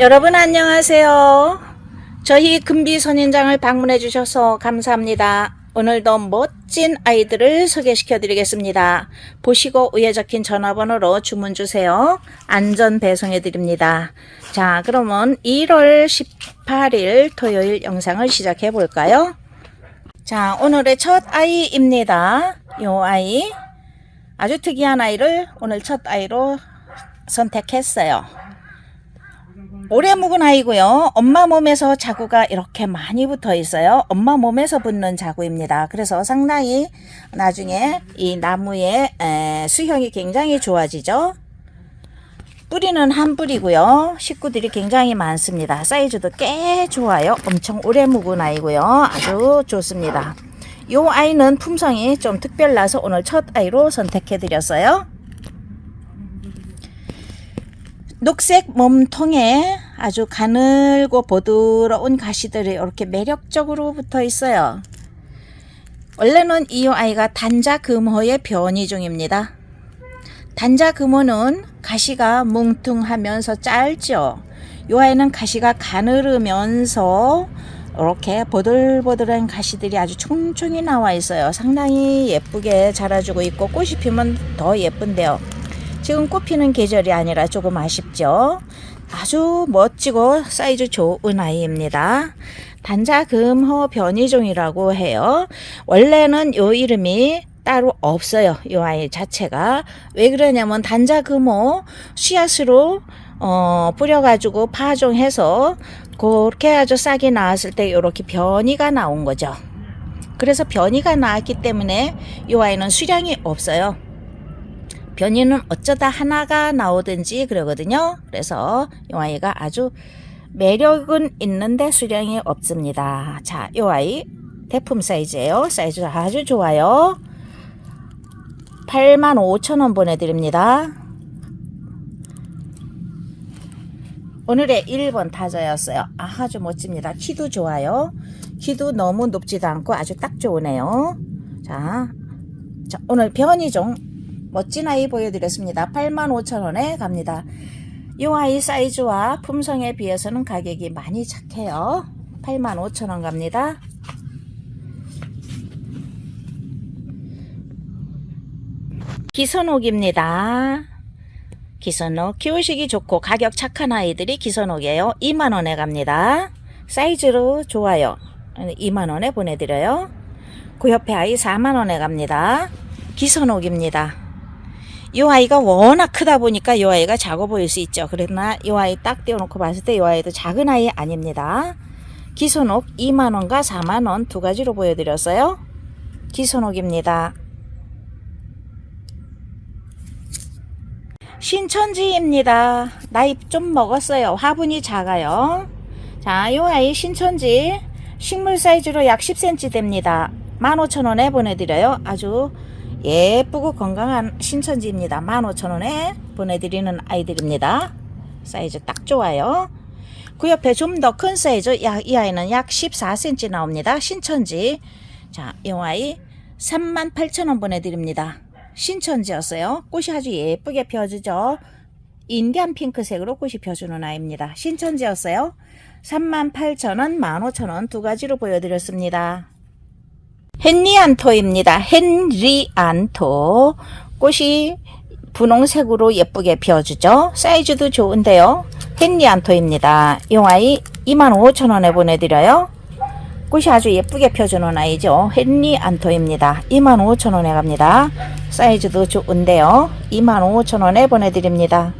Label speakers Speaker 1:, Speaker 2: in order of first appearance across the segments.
Speaker 1: 여러분 안녕하세요. 저희 금비 선인장을 방문해 주셔서 감사합니다. 오늘도 멋진 아이들을 소개시켜 드리겠습니다. 보시고 위에 적힌 전화번호로 주문 주세요. 안전 배송해 드립니다. 자, 그러면 1월 18일 토요일 영상을 시작해 볼까요? 자, 오늘의 첫 아이입니다. 요 아이. 아주 특이한 아이를 오늘 첫 아이로 선택했어요. 오래 묵은 아이고요. 엄마 몸에서 자구가 이렇게 많이 붙어 있어요. 엄마 몸에서 붙는 자구입니다. 그래서 상당히 나중에 이 나무의 에, 수형이 굉장히 좋아지죠. 뿌리는 한 뿌리고요. 식구들이 굉장히 많습니다. 사이즈도 꽤 좋아요. 엄청 오래 묵은 아이고요. 아주 좋습니다. 이 아이는 품성이 좀 특별나서 오늘 첫 아이로 선택해 드렸어요. 녹색 몸통에 아주 가늘고 보드러운 가시들이 이렇게 매력적으로 붙어 있어요. 원래는 이 아이가 단자 금호의 변이 중입니다. 단자 금호는 가시가 뭉퉁하면서 짧죠. 이 아이는 가시가 가늘으면서 이렇게 보들보들한 가시들이 아주 총총이 나와 있어요. 상당히 예쁘게 자라주고 있고 꽃이 피면 더 예쁜데요. 지금 꽃 피는 계절이 아니라 조금 아쉽죠. 아주 멋지고 사이즈 좋은 아이입니다. 단자금호 변이종이라고 해요. 원래는 요 이름이 따로 없어요. 이 아이 자체가 왜 그러냐면 단자금호 씨앗으로 어, 뿌려가지고 파종해서 그렇게 아주 싹이 나왔을 때 이렇게 변이가 나온 거죠. 그래서 변이가 나왔기 때문에 이 아이는 수량이 없어요. 변이는 어쩌다 하나가 나오든지 그러거든요. 그래서 이 아이가 아주 매력은 있는데 수량이 없습니다. 자, 이 아이 대품 사이즈예요. 사이즈 아주 좋아요. 85,000원 보내드립니다. 오늘의 1번 타자였어요. 아주 멋집니다. 키도 좋아요. 키도 너무 높지도 않고 아주 딱 좋으네요. 자, 자 오늘 변이종 멋진 아이 보여드렸습니다. 85,000원에 갑니다. 이 아이 사이즈와 품성에 비해서는 가격이 많이 착해요. 85,000원 갑니다. 기선옥입니다. 기선옥 키우시기 좋고 가격 착한 아이들이 기선옥이에요. 2만원에 갑니다. 사이즈로 좋아요. 2만원에 보내드려요. 그 옆에 아이 4만원에 갑니다. 기선옥입니다. 이 아이가 워낙 크다 보니까 이 아이가 작아 보일 수 있죠. 그러나 이 아이 딱 떼어놓고 봤을 때 이 아이도 작은 아이 아닙니다. 기선옥 2만원과 4만원 두 가지로 보여드렸어요. 기선옥입니다. 신천지입니다. 나이 좀 먹었어요. 화분이 작아요. 자, 요 아이 신천지 식물 사이즈로 약 10cm 됩니다. 15,000원에 보내드려요. 아주 예쁘고 건강한 신천지입니다. 15,000원에 보내드리는 아이들입니다. 사이즈 딱 좋아요. 그 옆에 좀 더 큰 사이즈, 약, 이 아이는 약 14cm 나옵니다. 신천지. 자, 이 아이 38,000원 보내드립니다. 신천지였어요. 꽃이 아주 예쁘게 펴지죠. 인디안 핑크색으로 꽃이 펴주는 아이입니다. 신천지였어요. 38,000원, 15,000원 두 가지로 보여드렸습니다. 헨리안토입니다. 헨리안토. 꽃이 분홍색으로 예쁘게 피어주죠. 사이즈도 좋은데요. 헨리안토입니다. 이 아이 25,000원에 보내드려요. 꽃이 아주 예쁘게 펴주는 아이죠. 헨리안토입니다. 25,000원에 갑니다. 사이즈도 좋은데요. 25,000원에 보내드립니다.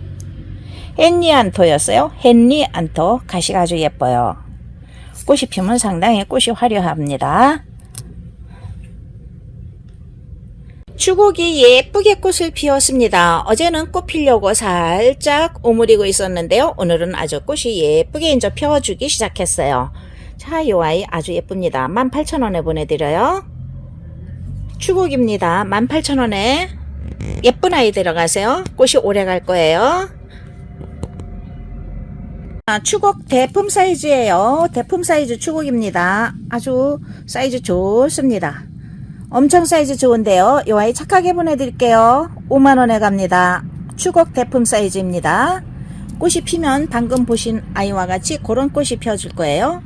Speaker 1: 헨리안토였어요. 헨리안토. 가시가 아주 예뻐요. 꽃이 피면 상당히 꽃이 화려합니다. 추곡이 예쁘게 꽃을 피웠습니다. 어제는 꽃 피려고 살짝 오므리고 있었는데요. 오늘은 아주 꽃이 예쁘게 이제 펴주기 시작했어요. 자, 이 아이 아주 예쁩니다. 18,000원에 보내드려요. 추곡입니다. 18,000원에 예쁜 아이 들어가세요. 꽃이 오래 갈 거예요. 아, 추곡 대품 사이즈예요. 대품 사이즈 추곡입니다. 아주 사이즈 좋습니다. 엄청 사이즈 좋은데요. 이 아이 착하게 보내드릴게요. 5만원에 갑니다. 추곡 대품 사이즈입니다. 꽃이 피면 방금 보신 아이와 같이 그런 꽃이 펴줄 거예요.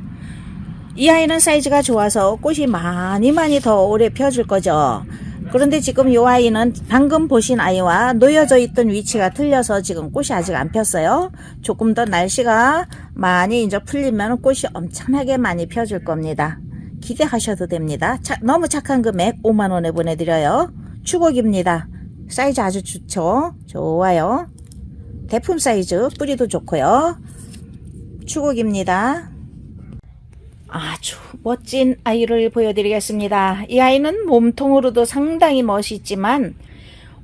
Speaker 1: 이 아이는 사이즈가 좋아서 꽃이 많이 많이 더 오래 펴줄 거죠. 그런데 지금 이 아이는 방금 보신 아이와 놓여져 있던 위치가 틀려서 지금 꽃이 아직 안 폈어요. 조금 더 날씨가 많이 이제 풀리면 꽃이 엄청나게 많이 펴줄 겁니다. 기대하셔도 됩니다. 차- 너무 착한 금액 5만원에 보내드려요. 추곡입니다. 사이즈 아주 좋죠? 좋아요. 대품 사이즈, 뿌리도 좋고요. 추곡입니다. 아주 멋진 아이를 보여드리겠습니다. 이 아이는 몸통으로도 상당히 멋있지만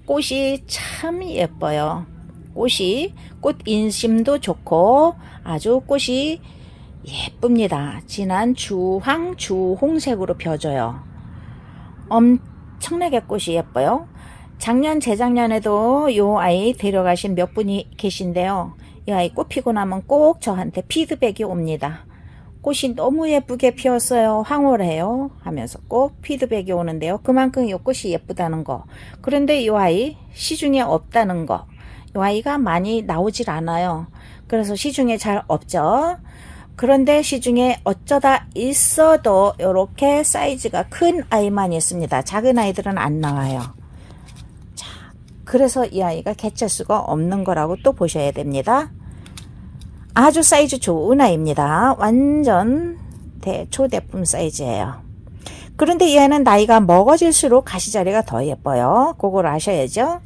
Speaker 1: 꽃이 참 예뻐요. 꽃이 꽃 인심도 좋고 아주 꽃이 예쁩니다. 진한 주황 주홍색으로 펴져요. 엄청나게 꽃이 예뻐요. 작년 재작년에도 요 아이 데려가신 몇 분이 계신데요. 이 아이 꽃 피고 나면 꼭 저한테 피드백이 옵니다. 꽃이 너무 예쁘게 피었어요. 황홀해요. 하면서 꼭 피드백이 오는데요. 그만큼 이 꽃이 예쁘다는 거. 그런데 이 아이 시중에 없다는 거. 이 아이가 많이 나오질 않아요. 그래서 시중에 잘 없죠. 그런데 시중에 어쩌다 있어도 이렇게 사이즈가 큰 아이만 있습니다. 작은 아이들은 안 나와요. 자, 그래서 이 아이가 개체 수가 없는 거라고 또 보셔야 됩니다. 아주 사이즈 좋은 아이입니다. 완전 대, 초대품 사이즈예요. 그런데 이 아이는 나이가 먹어질수록 가시자리가 더 예뻐요. 그걸 아셔야죠.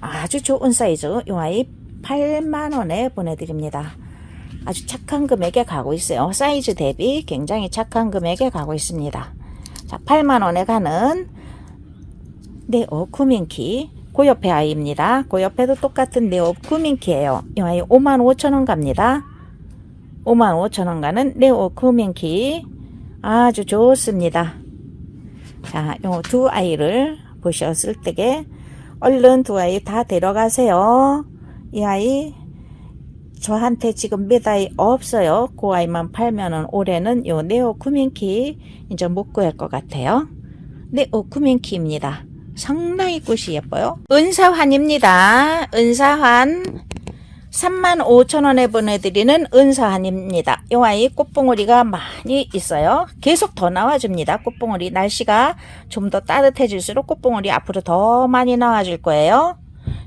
Speaker 1: 아주 좋은 사이즈. 이 아이 8만원에 보내드립니다. 아주 착한 금액에 가고 있어요. 사이즈 대비 굉장히 착한 금액에 가고 있습니다. 자, 8만원에 가는 네오 쿠민키. 그 옆에 아이입니다. 그 옆에도 똑같은 네오 쿠민키예요. 이 아이 5만 5천 원 갑니다. 5만 5천 원 가는 네오 쿠민키. 아주 좋습니다. 자, 요 두 아이를 보셨을 때게 얼른 두 아이 다 데려가세요. 이 아이 저한테 지금 몇 아이 없어요. 그 아이만 팔면은 올해는 요 네오 쿠민키 이제 못 구할 것 같아요. 네오 쿠민키입니다. 상당히 꽃이 예뻐요. 은사환입니다. 은사환 35,000원에 보내드리는 은사환입니다. 이 아이 꽃봉오리가 많이 있어요. 계속 더 나와줍니다. 꽃봉오리 날씨가 좀 더 따뜻해질수록 꽃봉오리 앞으로 더 많이 나와줄 거예요.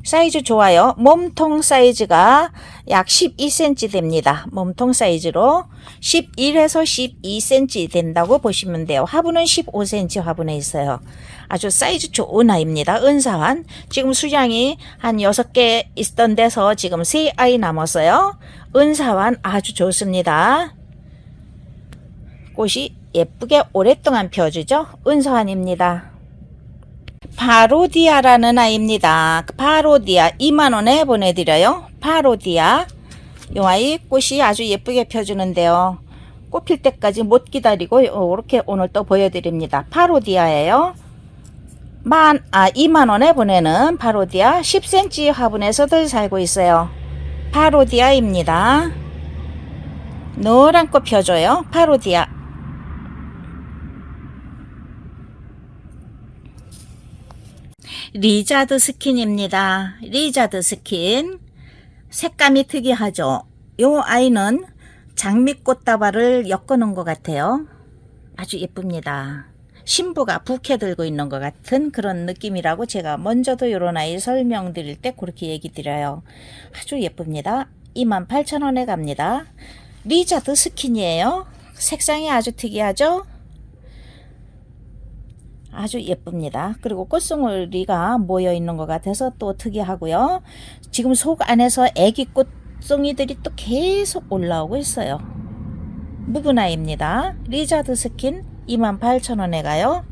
Speaker 1: 사이즈 좋아요. 몸통 사이즈가 약 12cm 됩니다. 몸통 사이즈로 11에서 12cm 된다고 보시면 돼요. 화분은 15cm 화분에 있어요. 아주 사이즈 좋은 아이입니다. 은사환. 지금 수량이 한 6개 있던 데서 지금 3아이 남았어요. 은사환 아주 좋습니다. 꽃이 예쁘게 오랫동안 펴주죠. 은사환입니다. 파로디아라는 아이입니다. 파로디아 2만원에 보내드려요. 파로디아. 이 아이 꽃이 아주 예쁘게 펴주는데요. 꽃 필 때까지 못 기다리고 이렇게 오늘 또 보여드립니다. 파로디아예요. 만, 아, 2만원에 보내는 파로디아 10cm 화분에서들 살고 있어요. 파로디아입니다. 노란 꽃 펴줘요. 파로디아. 리자드 스킨입니다. 리자드 스킨. 색감이 특이하죠. 요 아이는 장미꽃다발을 엮어놓은 것 같아요. 아주 예쁩니다. 신부가 부케 들고 있는 것 같은 그런 느낌이라고 제가 먼저도 요런 아이 설명드릴 때 그렇게 얘기 드려요. 아주 예쁩니다. 28,000원에 갑니다. 리자드 스킨이에요. 색상이 아주 특이하죠? 아주 예쁩니다. 그리고 꽃송이가 모여 있는 것 같아서 또 특이하고요. 지금 속 안에서 애기 꽃송이들이 또 계속 올라오고 있어요. 무구나입니다. 리자드 스킨 28,000원에 가요.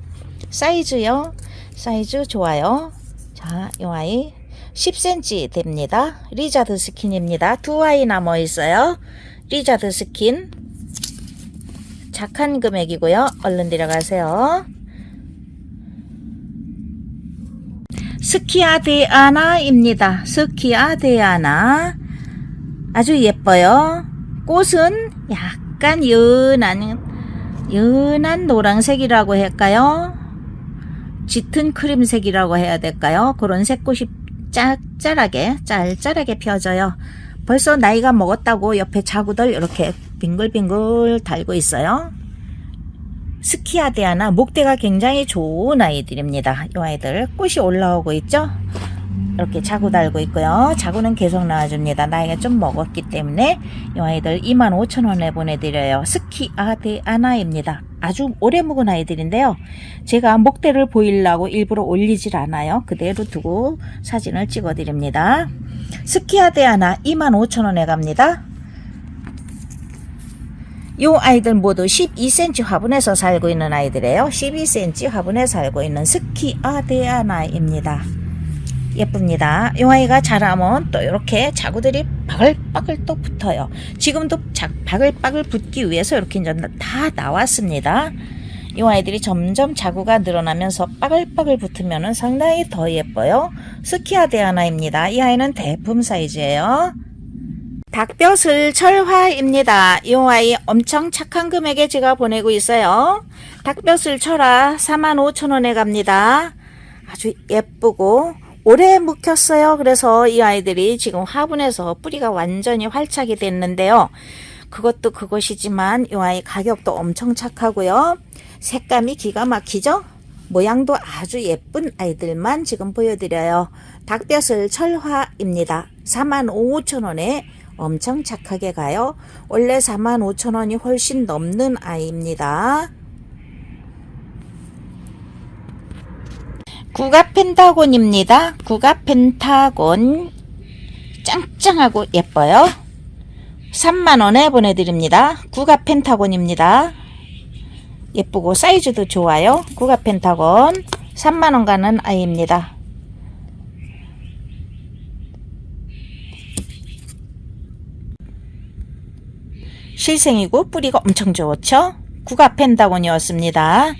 Speaker 1: 사이즈요. 사이즈 좋아요. 자, 이 아이 10cm 됩니다. 리자드 스킨입니다. 두 아이 남아 있어요. 리자드 스킨. 착한 금액이고요. 얼른 데려가세요. 스키아 데아나입니다. 스키아 데아나. 아주 예뻐요. 꽃은 약간 연한, 연한 노란색이라고 할까요? 짙은 크림색이라고 해야 될까요? 그런 색꽃이 짭짤하게, 짤짤하게 펴져요. 벌써 나이가 먹었다고 옆에 자구들 이렇게 빙글빙글 달고 있어요. 스키아데아나 목대가 굉장히 좋은 아이들입니다. 이 아이들 꽃이 올라오고 있죠. 이렇게 자구 달고 있고요. 자구는 계속 나와줍니다. 나이가 좀 먹었기 때문에 이 아이들 25,000원에 보내드려요. 스키아데아나입니다. 아주 오래 묵은 아이들인데요. 제가 목대를 보이려고 일부러 올리질 않아요. 그대로 두고 사진을 찍어드립니다. 스키아데아나 25,000원에 갑니다. 요 아이들 모두 12cm 화분에서 살고 있는 아이들이에요. 12cm 화분에 살고 있는 스키아데아나입니다. 예쁩니다. 이 아이가 자라면 또 이렇게 자구들이 바글바글 또 붙어요. 지금도 자, 바글바글 붙기 위해서 이렇게 이제 다 나왔습니다. 이 아이들이 점점 자구가 늘어나면서 빠글빠글 붙으면 상당히 더 예뻐요. 스키아데아나입니다. 이 아이는 대품 사이즈예요. 닭뼈슬 철화입니다. 이 아이 엄청 착한 금액에 제가 보내고 있어요. 닭뼈슬 철화 45,000원에 갑니다. 아주 예쁘고 오래 묵혔어요. 그래서 이 아이들이 지금 화분에서 뿌리가 완전히 활착이 됐는데요. 그것도 그것이지만 이 아이 가격도 엄청 착하고요. 색감이 기가 막히죠? 모양도 아주 예쁜 아이들만 지금 보여드려요. 닭뼈슬 철화입니다. 45,000원에 엄청 착하게 가요. 원래 45,000원이 훨씬 넘는 아이입니다. 구가 펜타곤입니다. 구가 펜타곤 짱짱하고 예뻐요. 3만원에 보내드립니다. 구가 펜타곤입니다. 예쁘고 사이즈도 좋아요. 구가 펜타곤 3만원 가는 아이입니다. 실생이고 뿌리가 엄청 좋죠. 구가 펜타곤이었습니다.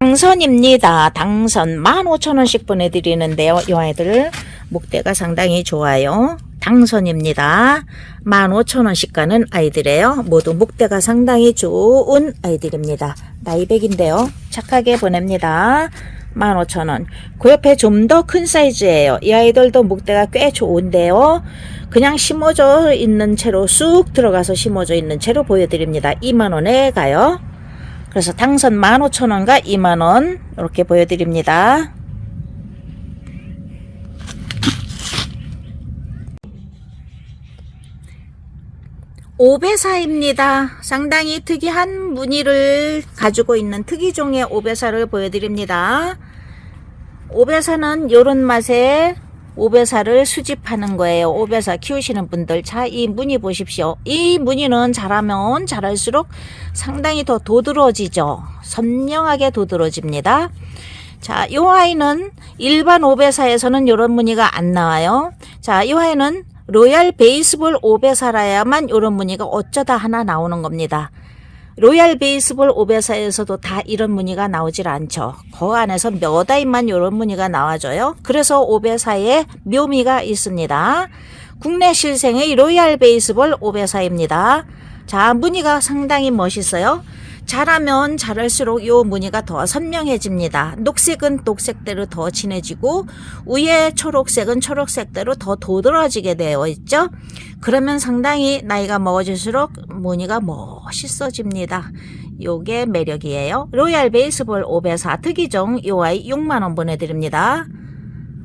Speaker 1: 당선입니다. 당선 15,000원씩 보내드리는데요. 이 아이들 목대가 상당히 좋아요. 당선입니다. 15,000원씩 가는 아이들이에요. 모두 목대가 상당히 좋은 아이들입니다. 나이백인데요. 착하게 보냅니다. 15,000원. 그 옆에 좀 더 큰 사이즈예요. 이 아이들도 목대가 꽤 좋은데요. 그냥 심어져 있는 채로 쑥 들어가서 심어져 있는 채로 보여드립니다. 2만원에 가요. 그래서 당선 15,000원과 2만원 이렇게 보여드립니다. 오배사입니다. 상당히 특이한 무늬를 가지고 있는 특이종의 오배사를 보여드립니다. 오배사는 요런 맛에 오배사를 수집하는 거예요. 오배사 키우시는 분들. 자, 이 무늬 보십시오. 이 무늬는 자라면 자랄수록 상당히 더 도드러지죠. 선명하게 도드러집니다. 자, 이 아이는 일반 오배사에서는 이런 무늬가 안 나와요. 자, 이 아이는 로얄 베이스볼 오배사라야만 이런 무늬가 어쩌다 하나 나오는 겁니다. 로얄 베이스볼 오배사에서도 다 이런 무늬가 나오질 않죠. 그 안에서 몇 아이만 이런 무늬가 나와줘요. 그래서 오배사에 묘미가 있습니다. 국내 실생의 로얄 베이스볼 오배사입니다. 자, 무늬가 상당히 멋있어요. 자라면 자랄수록 요 무늬가 더 선명해집니다. 녹색은 녹색대로 더 진해지고 위에 초록색은 초록색대로 더 도드라지게 되어 있죠. 그러면 상당히 나이가 먹어질수록 무늬가 멋있어집니다. 요게 매력이에요. 로얄 베이스볼 5배사 특이종 요 아이 6만원 보내드립니다.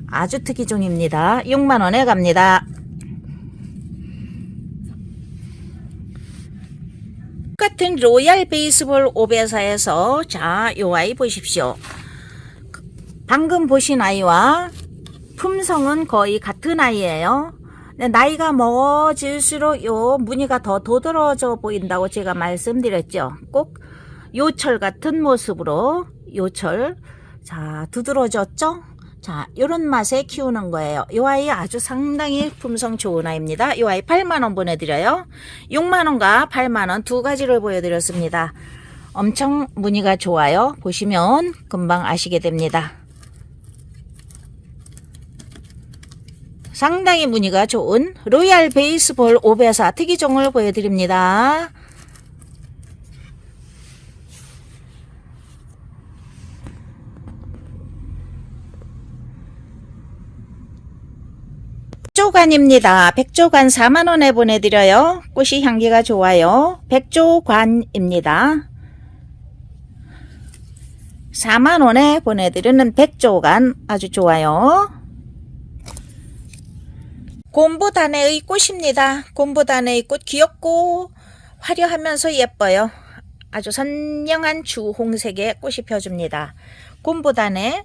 Speaker 1: 아주 특이종입니다. 6만원에 갑니다. 똑같은 로얄 베이스볼 오배사에서 자, 요 아이 보십시오. 방금 보신 아이와 품성은 거의 같은 아이예요. 나이가 먹어질수록 요 무늬가 더 도드러져 보인다고 제가 말씀드렸죠. 꼭 요철 같은 모습으로 요철 자 두드러졌죠? 자, 요런 맛에 키우는 거예요. 요 아이 아주 상당히 품성 좋은 아이입니다. 요 아이 8만원 보내드려요. 6만원과 8만원 두 가지를 보여드렸습니다. 엄청 무늬가 좋아요. 보시면 금방 아시게 됩니다. 상당히 무늬가 좋은 로얄 베이스볼 오베사 특이종을 보여드립니다. 백조관입니다. 백조관 4만원에 보내드려요. 꽃이 향기가 좋아요. 백조관입니다. 4만원에 보내드리는 백조관 아주 좋아요. 곰보단의 꽃입니다. 곰보단의 꽃 귀엽고 화려하면서 예뻐요. 아주 선명한 주홍색의 꽃이 펴줍니다. 곰보단에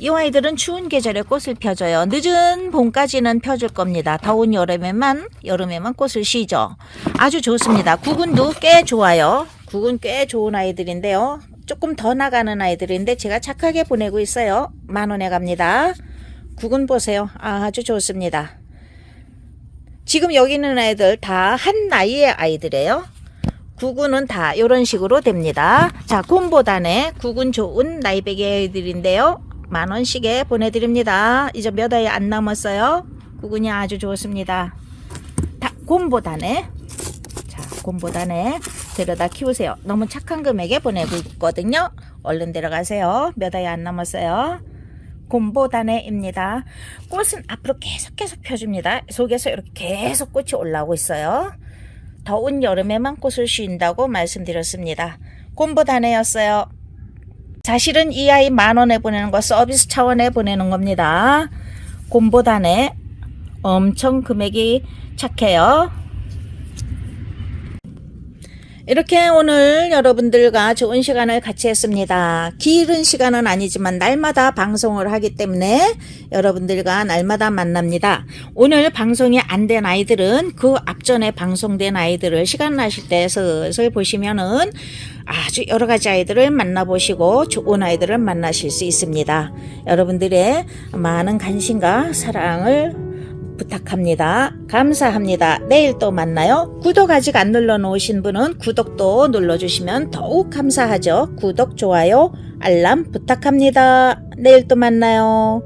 Speaker 1: 이 아이들은 추운 계절에 꽃을 펴줘요. 늦은 봄까지는 펴줄 겁니다. 더운 여름에만 여름에만 꽃을 쉬죠. 아주 좋습니다. 구근도 꽤 좋아요. 구근 꽤 좋은 아이들인데요. 조금 더 나가는 아이들인데 제가 착하게 보내고 있어요. 만 원에 갑니다. 구근 보세요. 아주 좋습니다. 지금 여기 있는 아이들 다 한 나이의 아이들이에요. 구근은 다 이런 식으로 됩니다. 자, 곰보단에 구근 좋은 나이배기 아이들인데요. 만 원씩에 보내드립니다. 이제 몇 아이 안 남았어요. 구근이 아주 좋습니다. 다 곰보단에 자, 곰보단에 데려다 키우세요. 너무 착한 금액에 보내고 있거든요. 얼른 데려가세요. 몇 아이 안 남았어요. 곰보단에입니다. 꽃은 앞으로 계속 계속 펴줍니다. 속에서 이렇게 계속 꽃이 올라오고 있어요. 더운 여름에만 꽃을 쉰다고 말씀드렸습니다. 곰보단에였어요. 사실은 이 아이 만 원에 보내는 거 서비스 차원에 보내는 겁니다. 곰보단에 엄청 금액이 착해요. 이렇게 오늘 여러분들과 좋은 시간을 같이 했습니다. 길은 시간은 아니지만 날마다 방송을 하기 때문에 여러분들과 날마다 만납니다. 오늘 방송이 안 된 아이들은 그 앞전에 방송된 아이들을 시간 나실 때 슬슬 보시면은 아주 여러 가지 아이들을 만나보시고 좋은 아이들을 만나실 수 있습니다. 여러분들의 많은 관심과 사랑을 부탁합니다. 감사합니다. 내일 또 만나요. 구독 아직 안 눌러 놓으신 분은 구독도 눌러주시면 더욱 감사하죠. 구독, 좋아요, 알람 부탁합니다. 내일 또 만나요.